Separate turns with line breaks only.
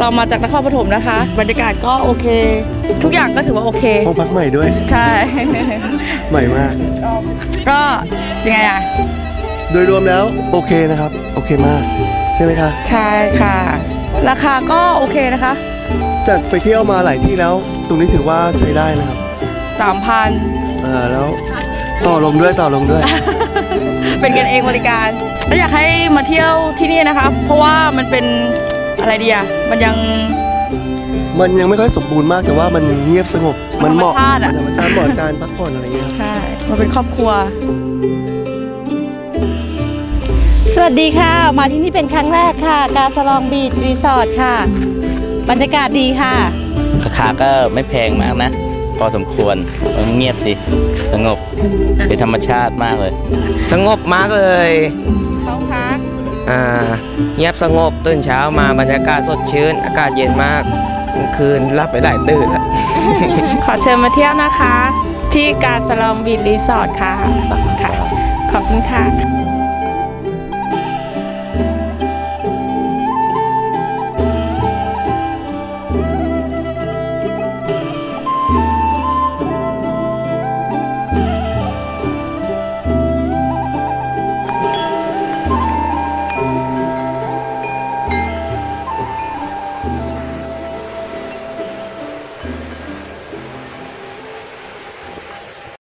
เรามาจากนครปฐมนะคะ บรรยากาศก็โอเค ทุกอย่างก็ถือว่าโอเค
ห้องพักใหม่ด้วย
ใช่
ใหม่มาก
ก็ยังไงอะ
โดยรวมแล้วโอเคนะครับ โอเคมาก ใช่ไหมคะ
ใช่ค่ะ ราคาก็โอเคนะคะ
จากไปเที่ยวมาหลายที่แล้ว ตรงนี้ถือว่าใช้ได้นะครับ
3,000
เออแล้วต่อลงด้วยต่อลงด้วย
เป็นกันเองบริการ แล้วอยากให้มาเที่ยวที่นี่นะคะ เพราะว่ามันเป็น อะไรดีอะมันยัง
มันยังไม่ค่อยสมบูรณ์มากแต่ว่ามันเงียบสงบ มันเหมาะ
ธรรมชาติอะ
มันธรรมชาติเหมาะกับการพักผ่อนอะไรอย่างเงี้ยครับ
ใช่มันเป็นครอบครัว
สวัสดีค่ะ มาที่นี่เป็นครั้งแรกค่ะ กาสลองบีชรีสอร์ทค่ะ บรรยากาศดีค่ะ
ราคาก็ไม่แพงมากนะ พอสมควรเงียบดีสงบเป็นธรรมชาติมากเลย
สงบมากเลย
เขาพัก
อ่า เงียบสงบตื่นเช้ามาบรรยากาศสดชื่น อากาศเย็นมากคืนรับไปหลายตื่นแล้ว
ขอเชิญมาเที่ยวนะคะ ที่กาสลองบีชรีสอร์ทค่ะค่ะ ขอบคุณค่ะ